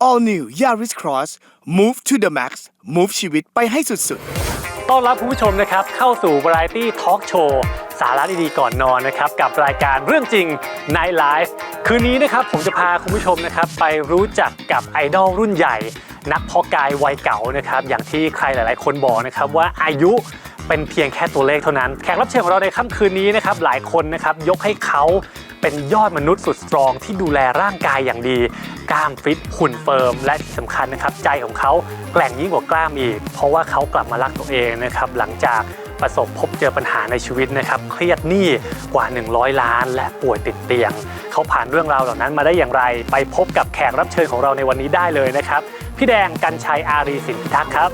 All New Yaris Cross Move to the Max Move ชีวิตไปให้สุดๆ ต้อนรับคุณผู้ชมนะครับ เข้าสู่ Variety Talk Show สาระดีๆก่อนนอนนะครับ กับรายการเรื่องจริง Night Life คืนนี้นะครับผมจะพาคุณผู้ชมนะครับ ไปรู้จักกับไอดอลรุ่นใหญ่ นักเพอกายวัยเก่านะครับ อย่างที่ใครหลายๆ คนบอกนะครับว่าอายุเป็นเพียงแค่ตัวเลขเท่านั้น แขกรับเชิญของเราในค่ำคืนนี้นะครับหลายคนนะครับยกให้เขา เป็นยอดมนุษย์สุดสตรองที่ดูแลร่างกายอย่างดี กล้ามฟิตหุ่นเฟิร์ม และที่สำคัญนะครับ ใจของเขาแกร่งยิ่งกว่ากล้ามอีก เพราะว่าเขากลับมารักตัวเองนะครับหลังจากประสบพบเจอปัญหาในชีวิตนะครับเครียดหนี้กว่า 100 ล้าน และป่วยติดเตียง เขาผ่านเรื่องราวเหล่านั้นมาได้อย่างไร ไปพบกับแขกรับเชิญของเราในวันนี้ได้เลยนะครับ พี่แดงกัญชัยอารีสินพิทักษ์ครับ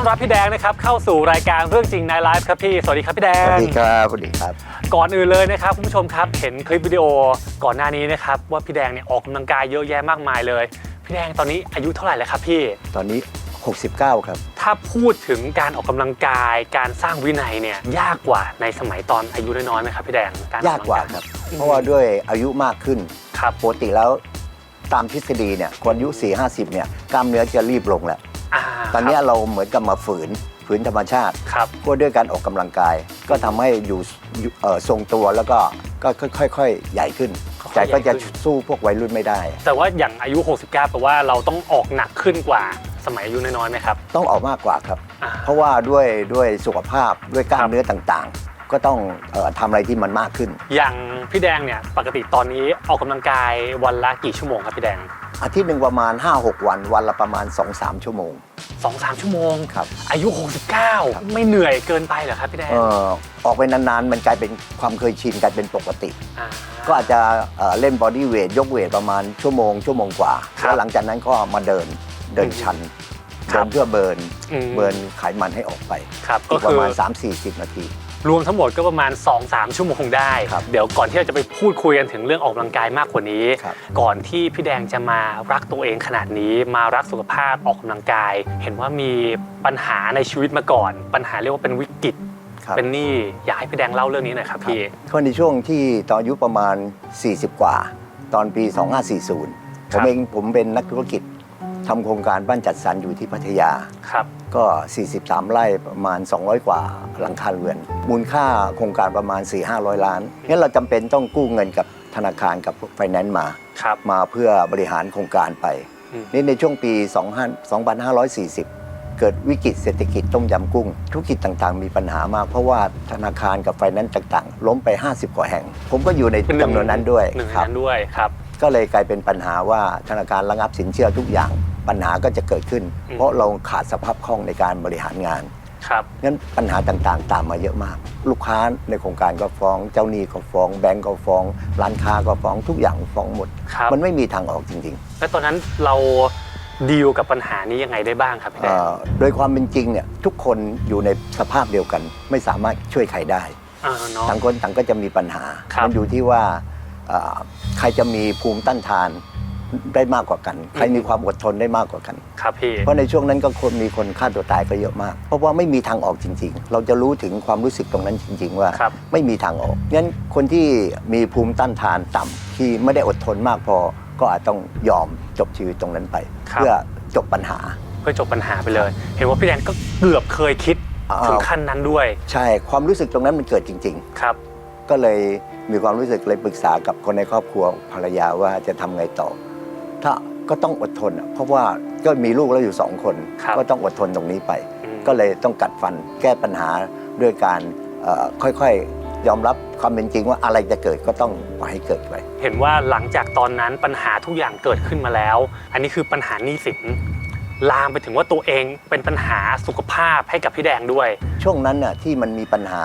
อนรับพี่แดงนะครับเข้าสู่รายการเรื่องจริงในไลฟ์ครับพี่ สวัสดีครับพี่แดสงวัสดีครับสวัสดีครับ ก่อนอื่นเลยนะครับคุณผู้ชมครับเห็นคลิปวิดีโอก่อนหน้านี้นะครับว่าพี่แดงเนี่ยออกกำลังกายเยอะแยะมากมายเลย พี่แดงตอนนี้อายุเท่าไหร่แล้วครับพี่ ตอนนี้ 69 ครับ ถ้าพูดถึงการออกกำลังกาย การสร้างวินัยเนี่ยยากกว่าในสมัยตอนอายุน้อยๆไหมครับพี่แดงรออกยากกว่าำลังครับ เพราะว่าด้วยอายุมากขึ้นครับปกติแล้วตามทฤษฎีเนี่ยคนอายุ 4 50เนี่ยกล้ามเนื้อจะรีบลงแล้วา ตอนนี้เราเหมือนกับมาฝืนฝืนธรรมชาติครับเพราะด้วยการออกกำลังกาย ก็ทำให้อยู่อยู่เอ่อทรงตัวแล้วก็ก็ค่อยๆ ใหญ่ขึ้นแต่ก็จะสู้พวกวัยรุ่นไม่ได้ แต่ว่าอย่างอายุ 69แปลว่าเราต้องออกหนักขึ้นกว่าสมัยอายุน้อยๆไหมครับ ต้องออกมากกว่าครับอ่าเพราะว่าด้วยด้วยสุขภาพด้วยกล้าครัมบเนื้อต่างๆ ก็ต้องเอ่อทำอะไรที่มันมากขึ้น อย่างพี่แดงเนี่ยปกติตอนนี้ออกกำลังกายวันละกี่ชั่วโมงครับพี่แดง อาทิตย์หนึ่งประมาณ 5-6 วัน วันละประมาณ 2-3 ชั่วโมง สองสามชั่วโมง ครับ อายุ 69 ไม่เหนื่อยเกินไปเหรอครับพี่แดงเอ่อออกไปนานๆ มันกลายเป็นความเคยชินกลายเป็นปกติา ก็อาจจะเอ่อเล่นบอดี้เวทยกเวทประมาณชั่วโมง ชั่วโมงกว่า ครับแล้วหลังจากนั้นก็มาเดินเดินชันครัเดิบนเพื่อเบิร์นอืม เบิร์นไขมันให้ออกไปครับอีก็กประคือมาณ 3-40 นาที รวมทั้งหมดก็ประมาณ 2-3 ชั่วโมงได้ ครับเดี๋ยวก่อนที่เราจะไปพูดคุยกันถึงเรื่องออกกำลังกายมากกว่านี้ ครับ ก่อนที่พี่แดงจะมารักตัวเองขนาดนี้ มารักสุขภาพออกกำลังกาย เห็นว่ามีปัญหาในชีวิตมาก่อน ปัญหาเรียกว่าเป็นวิกฤต ครับเป็นหนี้อยากให้พี่แดงเล่าเรื่องนี้หน่อยครับพี่ก็ในช่วงที่ตอนอายุประมาณ 40 กว่า ตอนปี 2540ครัผมบเองผมเป็นนักธุรกิจ ทำโครงการบ้านจัดสรรอยู่ที่พัทยา ครับ ก็ 43 ไร่ประมาณ 200 กว่าหลังคาเรือน มูลค่าโครงการประมาณ 4-500 ล้านงั้นเราจำเป็นต้องกู้เงินกับธนาคารกับไฟแนนซ์มา ครับ มาเพื่อบริหารโครงการไป อืม นี่ในช่วงปี 2540 เกิดวิกฤตเศรษฐกิจต้มยำกุ้ง ธุรกิจต่างๆ มีปัญหามาก เพราะว่าธนาคารกับไฟแนนซ์ต่างๆ ล้มไป 50 กว่าแห่ง ผมก็อยู่ในเป็นหจำนวนนั้นด้วยหนึ่งในครับ นั้นด้วยครับ ก็เลยกลายเป็นปัญหาว่าธนาคารระงับสินเชื่อทุกอย่างปัญหาก็จะเกิดขึ้น อืม เพราะเราขาดสภาพคล่องในการบริหารงาน ครับ งั้นปัญหาต่างๆ ตามมาเยอะมาก ลูกค้าในโครงการก็ฟ้อง เจ้าหนี้ก็ฟ้อง แบงก์ก็ฟ้อง ร้านค้าก็ฟ้องทุกอย่างฟ้องหมด ครับ มันไม่มีทางออกจริงแล้วตอนนั้นเราดีลกับปัญหานี้ยังไงได้บ้างครับๆพี่แดเอ่งอโดยความเป็นจริงเนี่ยทุกคนอยู่ในสภาพเดียวกัน ไม่สามารถช่วยใครได้ อ่าเนาะ ต่างคนต่างก็จะมีปัญหา ครับ มัอยู่ที่ว่าเอ่อ ใครจะมีภูมิต้านทานได้มากกว่ากัน ใครมีความอดทนได้มากกว่ากัน ครับพี่ เพราะในช่วงนั้นก็คนมีคนฆ่าตัวตายก็เยอะมาก เพราะว่าไม่มีทางออกจริง ๆ เราจะรู้ถึงความรู้สึกตรงนั้นจริง ๆ ว่าครับ ไม่มีทางออก งั้นคนที่มีภูมิต้านทานต่ำที่ไม่ได้อดทนมากพอ ก็อาจต้องยอมจบชีวิตตรงนั้นไป ครับ เพื่อจบปัญหา เพื่อจบปัญหาไปเลย เห็นว่าพี่แดงก็เกือบเคยคิดอ้าวถึงขั้นนั้นด้วย ใช่ ความรู้สึกตรงนั้นมันเกิดจริง ครับ ๆ ก็เลยมีความรู้สึกเลยปรึกษากับคนในครอบครัวภรรยาว่าจะทำไงต่อ ถ้าก็ต้องอดทนอะเพราะว่าก็มีลูกแล้วอยู่สองคนครับก็ต้องอดทนตรงนี้ไปอืมก็เลยต้องกัดฟันแก้ปัญหาด้วยการเอ่อค่อยๆยอมรับความเป็นจริงว่าอะไรจะเกิดก็ต้องปล่อยให้เกิดไป เห็นว่าหลังจากตอนนั้นปัญหาทุกอย่างเกิดขึ้นมาแล้ว อันนี้คือปัญหาหนี้สินลามไปถึงว่าตัวเองเป็นปัญหาสุขภาพให้กับพี่แดงด้วย ช่วงนั้นน่ะที่มันมีปัญหา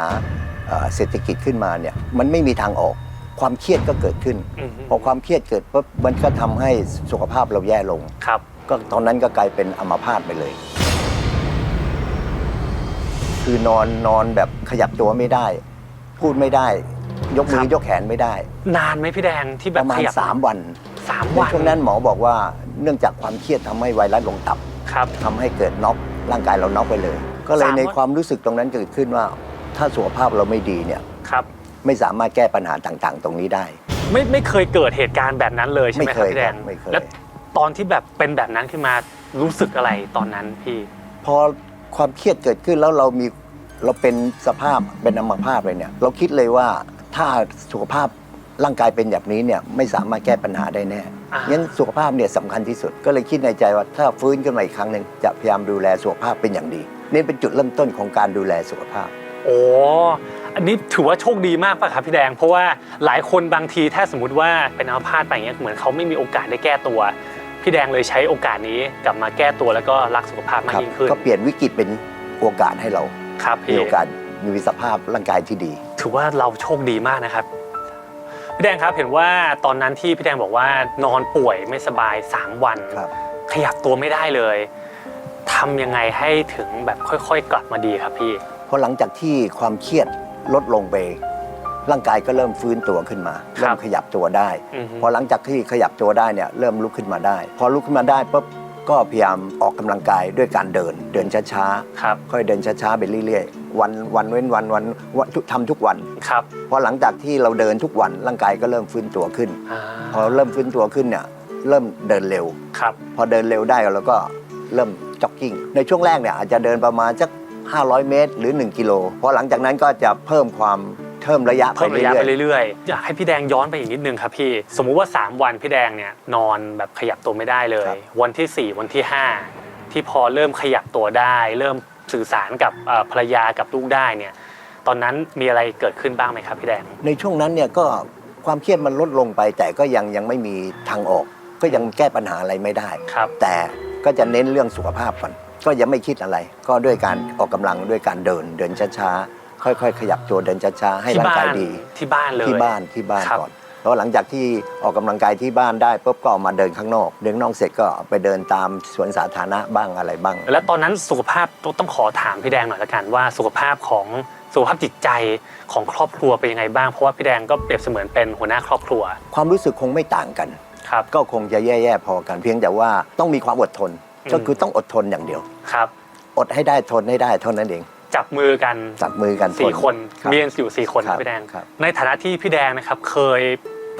เอ่อเศรษฐกิจขึ้นมาเนี่ยมันไม่มีทางออกความเครียดก็เกิดขึ้นอือฮึพอความเครียดเกิดปุ๊บมันก็ทำให้สุขภาพเราแย่ลงครับ ก็ตอนนั้นก็กลายเป็นอัมพาตไปเลย คือนอนนอนแบบขยับตัวไม่ได้ พูดไม่ได้ ยกมืคอรับยกแขนไม่ได้ นานไหมพี่แดงที่แบปบระมาขณยับ3วันสามในวันช่วงนั้นหมอบอกว่าเนื่องจากความเครียดทำให้ไวรัสลงตับครับทำให้เกิดน็อกร่างกายเราน็อกไปเลย ก็เลยสามวันในความรู้สึกตรงนั้นเกิดขึ้นว่า ถ้าสุขภาพเราไม่ดีเนี่ยครับ ไม่สามารถแก้ปัญหาต่างๆ ตรงนี้ได้ ไม่ไม่เคยเกิดเหตุการณ์แบบนั้นเลยใช่ไหมไม่คเครับยพี่แดงครับไม่เคย แล้วตอนที่แบบเป็นแบบนั้นขึ้นมารู้สึกอะไรตอนนั้นพี่ พอความเครียดเกิดขึ้นแล้วเรามีเราเป็นสภาพเป็นอัมพาตเลยเนี่ย เราคิดเลยว่าถ้าสุขภาพร่างกายเป็นแบบนี้เนี่ยไม่สามารถแก้ปัญหาได้แน่อ่างั้ งั้นสุขภาพเนี่ยสำคัญที่สุด ก็เลยคิดในใจว่าถ้าฟื้นขึ้นมาอีกครั้งหนึ่งจะพยายามดูแลสุขภาพเป็นอย่างดีนี่เป็นจุดเริ่มต้นของการดูแลสุขภาพ โอ้อันนี้ถือว่าโชคดีมากป่ะครับพี่แดง เพราะว่าหลายคนบางทีถ้าสมมติว่าเป็นอัมพาตไปอย่างเงี้ยเหมือนเขาไม่มีโอกาสได้แก้ตัว พี่แดงเลยใช้โอกาสนี้กลับมาแก้ตัวแล้วก็รักสุขภาพมากครับยิ่งขึ้นก็เปลี่ยนวิกฤตเป็นโอกาสให้เราครับมีพี่โอกาสมีสภาพร่างกายที่ดี ถือว่าเราโชคดีมากนะครับพี่แดงครับเห็นว่าตอนนั้นที่พี่แดงบอกว่านอนป่วยไม่สบาย 3 วันครับขยับตัวไม่ได้เลยทำยังไงให้ถึงแบบค่อย ๆ กลับมาดีครับพี่ เพราะหลังจากที่ความเครียดลดลงไป ร่างกายก็เริ่มฟื้นตัวขึ้นมาครัเริ่บมขยับตัวได้อือฮึพอหลังจากที่ขยับตัวได้เนี่ยเริ่มลุกขึ้นมาได้ พอลุกขึ้นมาได้ปุ๊บก็พยายามออกกำลังกายด้วยการเดิน เดินช้าครับๆค่อยเดินช้าๆไปเรื่อยๆ วันวันเว้นวันวันวันทุกทำทุกวันครับพอหลังจากที่เราเดินทุกวันร่างกายก็เริ่มฟื้นตัวขึ้นอ่าพอเริ่มฟื้นตัวขึ้นเนี่ยเริ่มเดินเร็วครับพอเดินเร็วได้เราก็เริ่มจ็อกกิ้ง ในช่วงแรกเนี่ยอาจจะเดินประมาณสัก 500 เมตร หรือ 1 กิโลพอหลังจากนั้นก็จะเพิ่มความเพิ่มระยะไปเพิ่มระยะเรื่ไปอยเรื่อยๆ อยากให้พี่แดงย้อนไปอีกนิดนึงครับพี่ สมมุติว่า 3 วันพี่แดงเนี่ยนอนแบบขยับตัวไม่ได้เลย วันที่ 4 วันที่ 5 ที่พอเริ่มขยับตัวได้ เริ่มสื่อสารกับเอ่อภรรยากับลูกได้เนี่ย ตอนนั้นมีอะไรเกิดขึ้นบ้างไหมครับพี่แดง ๆในช่วงนั้นเนี่ยก็ความเครียดมันลดลงไป แต่ก็ยังยังไม่มีทางออก ก็ยังแก้ปัญหาอะไรไม่ได้ ครับ แต่ก็จะเน้นเรื่องสุขภาพก่อน ก็ยังไม่คิดอะไร ก็ด้วยการออกกำลังด้วยการเดินเดินช้าๆค่อยๆ ขยับตัวเดินช้าๆให้ที่ร่างบ้ากายนดี ที่บ้านเลย ที่บ้านที่บ้านครับก่อนแล้วหลังจากที่ออกกำลังกายที่บ้านได้ปุ๊บก็ออกมาเดินข้างนอก เดินข้างนอกเสร็จก็ไปเดินตามสวนสาธารณะบ้างอะไรบ้าง แล้วตอนนั้นสุขภาพต้องขอถามพี่แดงหน่อยละกันว่าสุขภาพของสุขภาพจิตใจของครอบครัวเป็นยังไงบ้างเพราะว่าพี่แดงก็เปรียบเสมือนเป็นหัวหน้าครอบครัวความรู้สึกคงไม่ต่างกัน ครับ ก็คงจะแย่ ๆ พอกันเพียงแต่ว่าต้องมีความอดทนอืม ก็คือต้องอดทนอย่างเดียว ครับ อดให้ได้ทนให้ได้เท่านั้นเอง จับมือกันจับมือกันสี่ท คนรับมีกันอยู่สี่คนครันะบพี่แดง ครับ ในฐานะที่พี่แดงนะครับเคย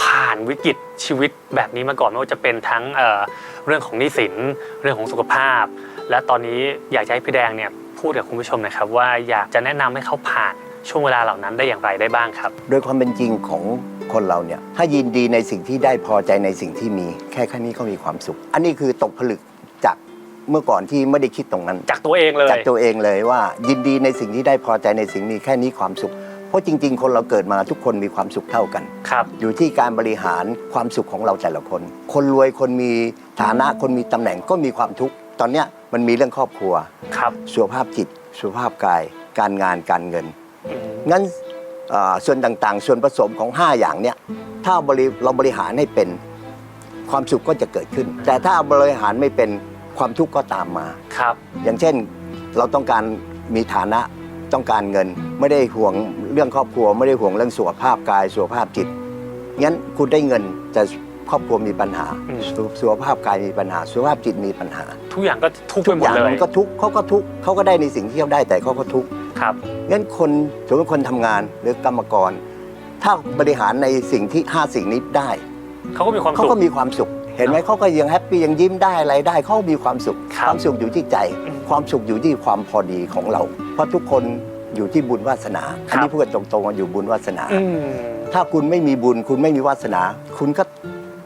ผ่านวิกฤตชีวิตแบบนี้มาก่อนไม่ว่าจะเป็นทั้งเอ่อเรื่องของหนี้สินเรื่องของสุขภาพ และตอนนี้อยากจะให้พี่แดงเนี่ยพูดกับคุณผู้ชมนะครับว่าอยากจะแนะนำให้เขาผ่านช่วงเวลาเหล่านั้นได้อย่างไรได้บ้างครับ โดยความเป็นจริงของคนเราเนี่ย ถ้ายินดีในสิ่งที่ได้พอใจในสิ่งที่มี แค่แค่นี้ก็มีความสุข อันนี้คือตกผลึกจาก เมื่อก่อนที่ไม่ได้คิดตรงนั้น จากตัวเองเลย จากตัวเองเลยว่ายินดีในสิ่งที่ได้พอใจในสิ่งนี้แค่นี้ความสุข เพราะจริง ๆ คนเราเกิดมาทุกคนมีความสุขเท่ากัน ครับ อยู่ที่การบริหารความสุขของเราแต่ละคน คนรวยคนมีฐานะคนมีตำแหน่งก็มีความทุกข์ตอนเนี้ยมันมีเรื่องครอบครัว ครับสุขภาพจิต สุขภาพกาย การงานการเงิน อืมงั้นเอ่อส่วนต่างๆ ส่วนผสมของ 5 อย่างเนี้ยถ้าบริเราบริหารให้เป็นความสุขก็จะเกิดขึ้น แต่ถ้าบริหารไม่เป็น ความทุกข์ก็ตามมา ครับ อย่างเช่นเราต้องการมีฐานะต้องการเงิน ไม่ได้ห่วงเรื่องครอบครัว ไม่ได้ห่วงเรื่องสุขภาพกายสุขภาพจิตงั้นคุณได้เงินแต่ครอบครัวมีปัญหาอืม สุสุขภาพกายมีปัญหา สุขภาพจิตมีปัญหาทุกอย่างก็ทุกข์ทุไปกหมอดย่างเลยมันก็ทุกข์เขาก็ทุกข์เขาก็ได้ในสิ่งที่เขาได้แต่เขาก็ทุกข์ครับ งั้นคนสมมติคนทำงานหรือกรรมกร ถ้าบริหารในสิ่งที่5สิ่งนี้ได้เขาก็มีความเขาสุขก็มีความสุข เห็นไหมเขาก็ยังแฮปปี้ยังยิ้มได้อะไรได้เขามีความสุขครับความสุขอยู่ที่ใจอืมความสุขอยู่ที่ความพอดีของเรา เพราะทุกคนอยู่ที่บุญวาสนาครับอันนี้พูดกันตรงๆว่าอยู่บุญวาสนาอืมถ้าคุณไม่มีบุญคุณไม่มีวาสนา คุณก็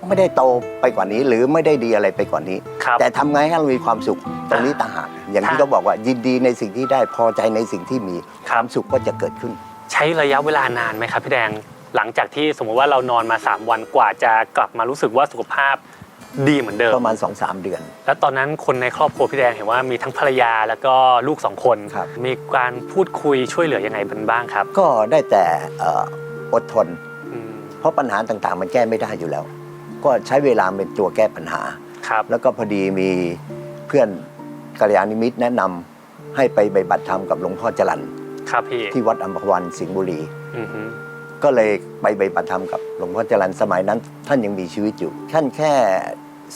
ไม่ได้โตไปกว่านี้ หรือไม่ได้ดีอะไรไปกว่านี้ครับแต่ทำไงให้เรามีความสุขตรงนี้ต่างหากอย่างที่ถ้าเขาบอกว่ายินดีในสิ่งที่ได้พอใจในสิ่งที่มีครับความสุขก็จะเกิดขึ้น ใช้ระยะเวลานานไหมครับพี่แดงหลังจากที่สมมติว่าเรานอนมา 3 วันกว่าจะกลับมารู้สึกว่าสุขภาพ ดีเหมือนเดิม ประมาณ2อสเดือน แล้วตอนนั้นคนในครอบครัวพี่แดงเห็นว่ามีทั้งภรรยาแล้วก็ลูกสองคน ครับ มีการพูดคุยช่วยเหลือยังไงกันบ้างครับก็ได้แต่เอ่ออดทน อืมเพราะปัญหาต่างๆ มันแก้ไม่ได้อยู่แล้ว ก็ใช้เวลาเป็นตัวแก้ปัญหา ครับแล้วก็พอดีมีเพื่อนกัลยาณมิตรแนะนำให้ไปใบบัติธรรมกับหลวงพ่อจรันครับพี่ที่วัดอัมพวันสิงห์บุรี อือฮึ ก็เลยไปใบบัติธรรมกับหลวงพ่อจรันสมัยนั้น ท่านยังมีชีวิตอยู่ ท่านแค่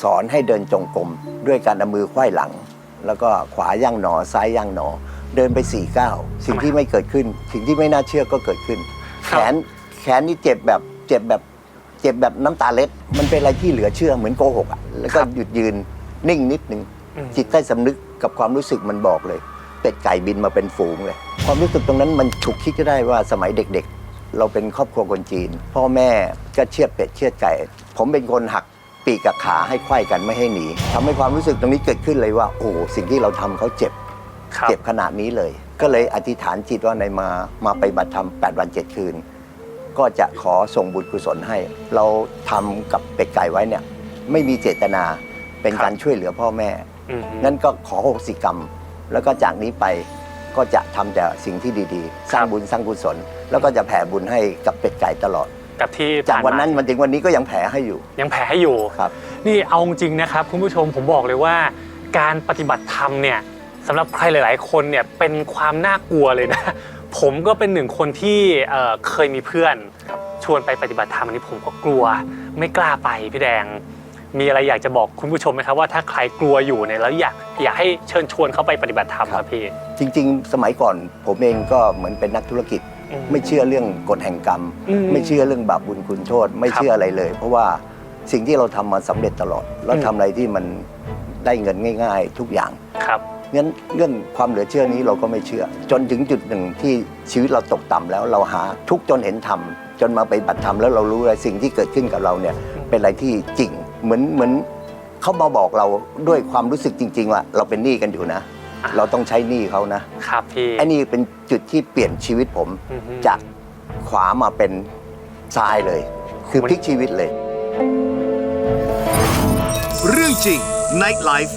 สอนให้เดินจงกรมด้วยการเอามือไขว้หลัง แล้วก็ขวาย่างหนอซ้ายย่างหนอ เดินไปสี่ก้าวสิ่งที่ไม่เกิดขึ้น สิ่งที่ไม่น่าเชื่อก็เกิดขึ้น แขนแขนนี่เจ็บแบบเจ็บแบบเจ็บแบบน้ำตาเล็ด มันเป็นอะไรที่เหลือเชื่อเหมือนโกหกอะแล้วก็หยุดยืนนิ่งนิดนึงอืมจิตใต้สำนึกกับความรู้สึกมันบอกเลย เป็ดไก่บินมาเป็นฝูงเลย ความรู้สึกตรงนั้นมันฉุกคิดก็ได้ว่าสมัยเด็กๆ เราเป็นครอบครัวคนจีน พ่อแม่ก็เชือดเป็ดเชือดไก่ ผมเป็นคนหักปีกกับขาให้ไขว้กันไม่ให้หนีทำให้ความรู้สึกตรงนี้เกิดขึ้นเลยว่า โอ้สิ่งที่เราทำเขาเจ็บ ครับ เจ็บขนาดนี้เลย ก็เลยอธิษฐานจิตว่าในมามาไปบัติธรรม8วัน 7 คืน ก็จะขอส่งบุญกุศลให้ เราทำกับเป็ดไก่ไว้เนี่ย ไม่มีเจตนาเป็นการช่วยเหลือพ่อแม่ อือฮึงั้นก็ขอโหสิกรรม แล้วก็จากนี้ไป ก็จะทำแต่สิ่งที่ดีๆ สร้างบุญสร้างกุศล แล้วก็จะแผ่บุญให้กับเป็ดไก่ตลอดกับที่จากผ่วันนั้นมามันถึงวันนี้ก็ยังแผ่ให้อยู่ ยังแผ่ให้อยู่ครับ นี่เอาจริงนะครับคุณผู้ชมผมบอกเลยว่า การปฏิบัติธรรมเนี่ยสำหรับใครหลาย ๆ คนเนี่ยเป็นความน่ากลัวเลยนะผมก็เป็นหนึ่งคนที่เอ่อเคยมีเพื่อน ชวนไปปฏิบัติธรรมอันนี้ผมก็กลัว ไม่กล้าไปพี่แดง มีอะไรอยากจะบอกคุณผู้ชมไหมครับว่าถ้าใครกลัวอยู่เนี่ยแล้วอยากอยากให้เชิญชวนเขาไปปฏิบัติธรรมครับพี่ จริง ๆ สมัยก่อนผมเองก็เหมือนเป็นนักธุรกิจ อืมไม่เชื่อเรื่องกฎแห่งกรรม อืมไม่เชื่อเรื่องบาปบุญคุณโทษ ไม่ครับเชื่ออะไรเลย เพราะว่าสิ่งที่เราทำมาสำเร็จตลอด เราอืม ทำอะไรที่มันได้เงินง่าย ๆ ทุกอย่างครับ งั้นเรื่องความเหลือเชื่อนี้เราก็ไม่เชื่อ จนถึงจุดหนึ่งที่ชีวิตเราตกต่ำแล้วเราหาทุกข์จนเห็นธรรมจนมาไปบัติธรรมแล้วเรารู้เลยสิ่งที่เกิดขึ้นกับเราเนี่ยเป็นอะไรที่จริง เหมือนเหมือนเขามาบอกเราด้วยความรู้สึกจริง ๆ ว่า เราเป็นหนี้กันอยู่นะ อ่าเราต้องใช้หนี้เขานะครับพี่ ไอ้นี่เป็นจุดที่เปลี่ยนชีวิตผม อือฮึ จากขวามาเป็นซ้ายเลย คือพลิกชีวิตเลย เรื่องจริง Night Life